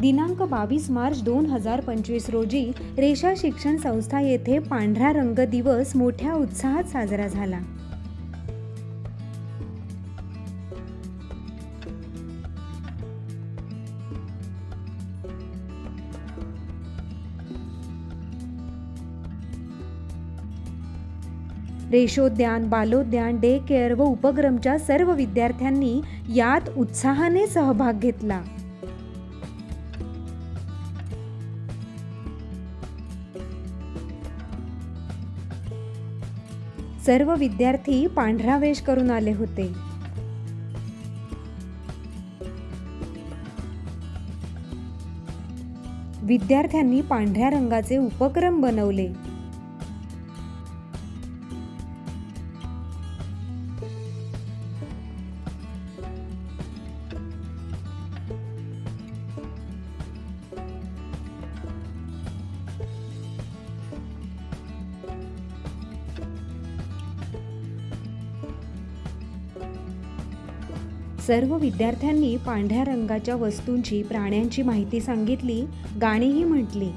दिनांक बावीस मार्च दोन हजार पंचवीस रोजी रेषा शिक्षण संस्था येथे पांढरा रंग दिवस मोठ्या उत्साहात साजरा झाला. रेषोद्यान बालोद्यान डे केअर व उपक्रमच्या सर्व विद्यार्थ्यांनी यात उत्साहाने सहभाग घेतला. सर्व विद्यार्थी पांढरा वेश करून आले होते. विद्यार्थ्यांनी पांढऱ्या रंगाचे उपक्रम बनवले. सर्व विद्यार्थ्यांनी पांढऱ्या रंगाच्या वस्तूंची प्राण्यांची माहिती सांगितली गाणीही म्हटली.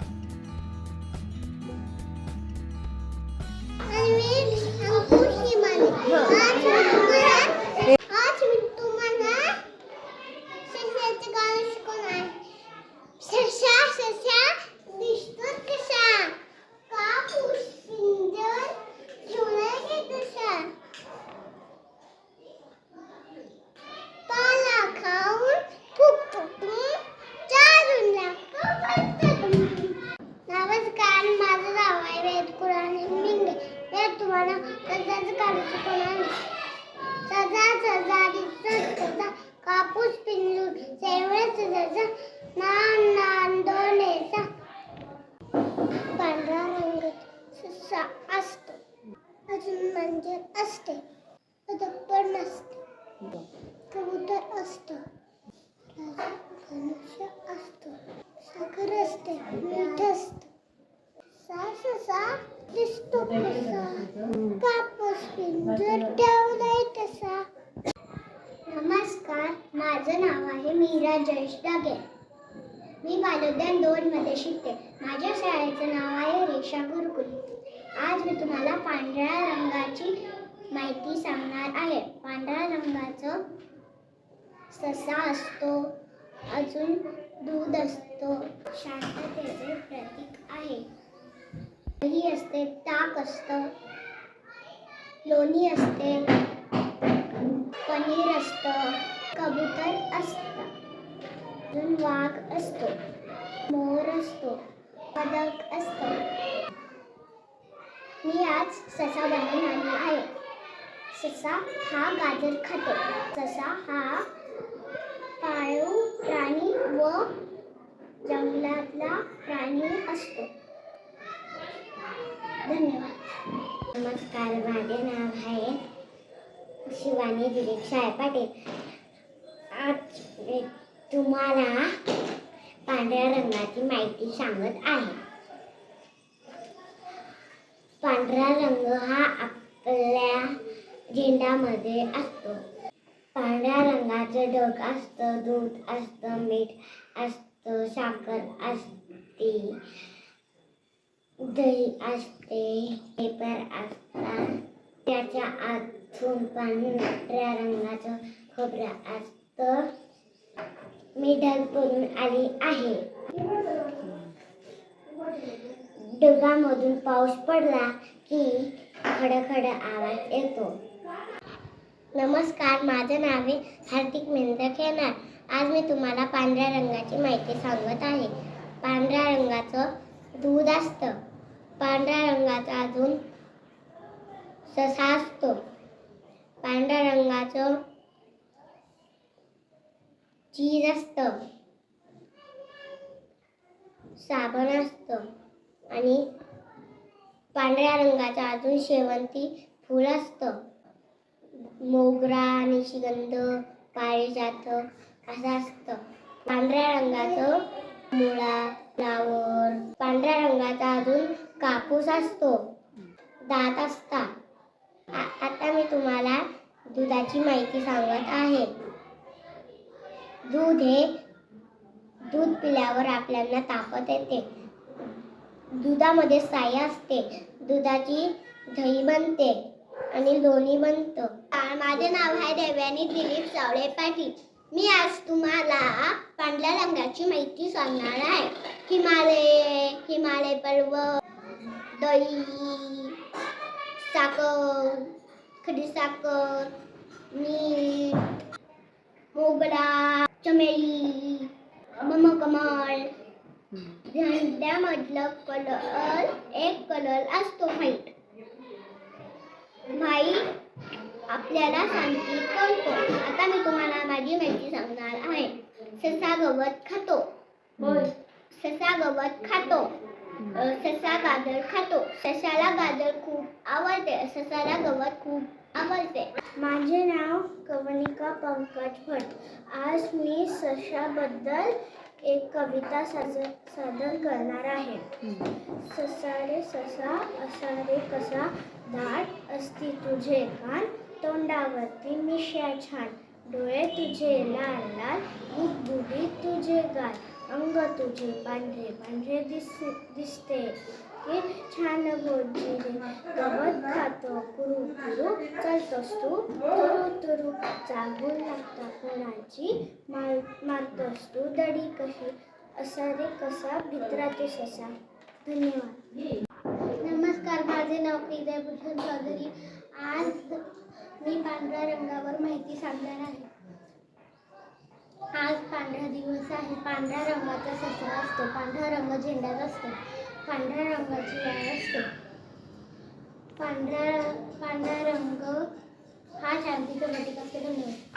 तसा. नमस्कार माझं नाव आहे मीरा जयेश डागे मी बालोद्यान दोन मध्ये शिकते. माझ्या शाळेचं नाव आहे रेषा गुरुकुल. आज मी तुम्हाला पांढऱ्या रंगाची माहिती सांगणार आहे. पांढऱ्या रंगाचं ससा असतो अजून दूध असतो. शांततेचे प्रतीक आहे. दही असते ताक असतं. लोणी असते. पनीर असतं. कबूतर असतं. अजून वाघ असतो. मोर असतो. पदक असतं. मी आज ससा बनवून आली आहे. ससा हा गाजर खातो. ससा हा पाळीव प्राणी व जंगलातला प्राणी असतो. धन्यवाद. नमस्कार माझे नाव आहे शिवानी दिलीप साहेब पाटील. आज मी तुम्हाला पांढऱ्या रंगाची माहिती सांगत आहे. पांढरा रंग हा आपल्या झेंडामध्ये असतो. पांढऱ्या रंगाचं ढग असतं दूध असतं मीठ असतं साखर असते. दही असते. पेपर असतात त्याच्या आतून पांढऱ्या रंगाचं खोबरं असतं. मी ढग बनून आली आहे. ढगामधून पाऊस पडला की खडखड आवाज येतो. नमस्कार माझं नाव आहे हार्दिक मेंद्र खेळणार आज मी तुम्हाला पांढऱ्या रंगाची माहिती सांगत आहे. पांढऱ्या रंगाचं दूध असतं. पांढऱ्या रंगाचा अजून ससा असतो पांढऱ्या रंगाचं चीज असतं साबण असतं. आणि पांढऱ्या रंगाचं अजून शेवंती फूल असतं. मोगरा निशिगंध पारिजात असं असतं. पांढऱ्या रंगाचं मुळा फ्लावर पांढऱ्या रंगाचा अजून कापूस असतो दात असतात. आता मी तुम्हाला दुधाची माहिती सांगत आहे. दूध हे दूध पिल्यावर आपल्याला ताकद येते. दुधामध्ये साय असते. दुधाची दही बनते आणि लोणी बनतं. माझे नाव आहे देव्यानी दिलीप सावळे पाटील. मी आज तुम्हाला पांढऱ्या रंगाची माहिती सांगणार आहे. हिमालय हिमालय पर्वत. दही साखर खडी साखर मीठ मोगरा चमेली कमळ झेंड्यामधलं कलर एक कलर असतो व्हाईट. व्हाईट आपल्याला सांगते कळतो. आता मी तुम्हाला माझी माहिती सांगणार आहे. ससा गवत खातो. ससा गवत खातो. ससा गाजर खातो. ससाला गाजर खूप आवडते. ससाला गवत खूप आवडते. माझे नाव कवनिका पंकज भट. आज मी सशाबद्दल एक कविता सादर सादर करणार आहे. ससा रे ससा असा रे कसा दाट असती तुझे कान तोंडावरती मिश्या छान. डोळे तुझे लाल लाल बुडी तुझे गाल. अंग तुझे पांढरे पांढरे दिस दिसते की छान भोजी रे गवत खातो कुरू कुरू चालतोस तू तुरू तुरू चागून लागता कोणाची मार मारतोस तू दडी कशी असा रे कसा भित्राचे ससा धन्यवाद नमस्कार माझे नाव प्रिया भूषण चौधरी. आज मी पांढऱ्या रंगावर माहिती सांगणार आहे. आज पांढरा दिवस आहे. पांढऱ्या रंगाचा ससरा असतो. पांढरा रंग झेंड्यात असतो. पांढऱ्या रंगाची लाळ असते. पांढरा पांढरा रंग हा शांतीचं प्रतीक असतो. धन्यवाद.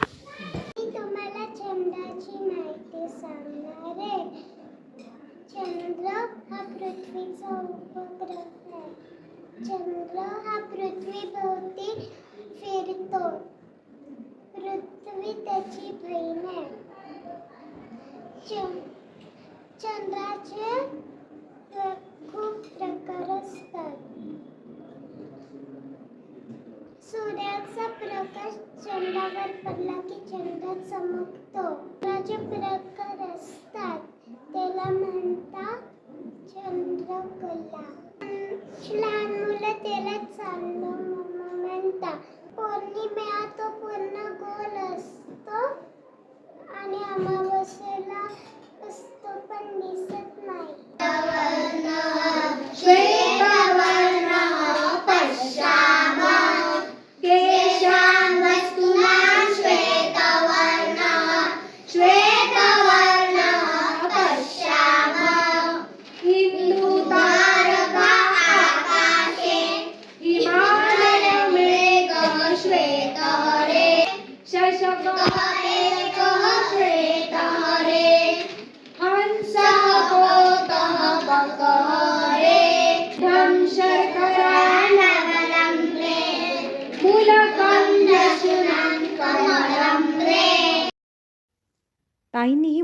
मी तुम्हाला चंद्राची माहिती सांगणार. आहे चंद्र हा पृथ्वीचा उपग्रह आहे. चंद्र हा पृथ्वीभोवती फिरतो. पृथ्वी त्याची बहीण आहे. चंद्राचे खूप प्रकार असतात. सूर्याचा प्रकाश चंद्रावर पडला की चंद्र चमकतो. चंद्राचे प्रकार असतात. त्याला म्हणतात चंद्रकला. लहान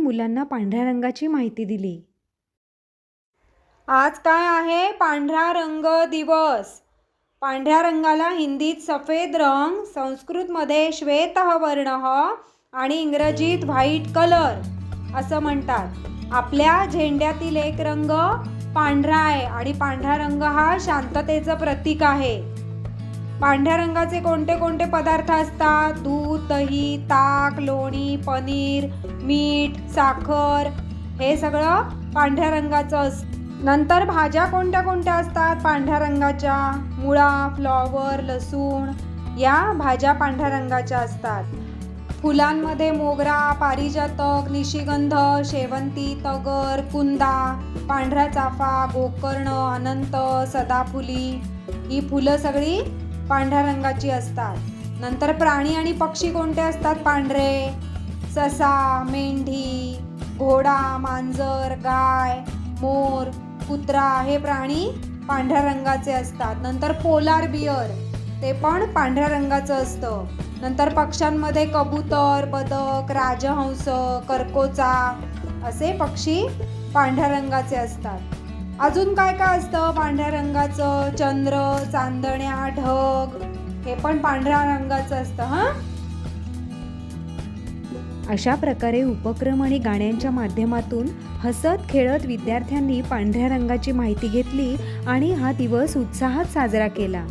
मुलांना पांढऱ्या रंगाची माहिती दिली. आज काय आहे पांढरा रंग दिवस? पांढऱ्या रंगाला हिंदीत सफेद रंग संस्कृतमध्ये श्वेत वर्ण आणि इंग्रजीत व्हाईट कलर असं म्हणतात. आपल्या झेंड्यातील एक रंग पांढरा आहे आणि पांढरा रंग हा शांततेचं प्रतीक आहे. पांढऱ्या रंगाचे कोणते कोणते पदार्थ असतात? दूध दही ताक लोणी पनीर मीठ साखर हे सगळं पांढऱ्या रंगाचं असतं नंतर भाज्या कोणत्या कोणत्या असतात? पांढऱ्या रंगाच्या मुळा फ्लॉवर लसूण या भाज्या पांढऱ्या रंगाच्या असतात. फुलांमध्ये मोगरा पारिजातक निशिगंध शेवंती तगर कुंदा पांढरा चाफा गोकर्ण अनंत सदाफुली ही फुलं सगळी पांढऱ्या रंगाची असतात. नंतर प्राणी आणि पक्षी कोणते असतात? पांढरे ससा मेंढी घोडा मांजर गाय मोर कुत्रा हे प्राणी पांढऱ्या रंगाचे असतात. नंतर पोलार बियर ते पण पांढऱ्या रंगाचं असतं. नंतर पक्ष्यांमध्ये कबूतर बदक राजहंस करकोचा असे पक्षी पांढऱ्या रंगाचे असतात. अजून काय काय असतं? पांढऱ्या रंगाचं चंद्र चांदण्या ढग हे पण पांढऱ्या रंगाचं असतं हां? अशा प्रकारे उपक्रम आणि गाण्यांच्या माध्यमातून हसत खेळत विद्यार्थ्यांनी पांढऱ्या रंगाची माहिती घेतली आणि हा दिवस उत्साहात साजरा केला.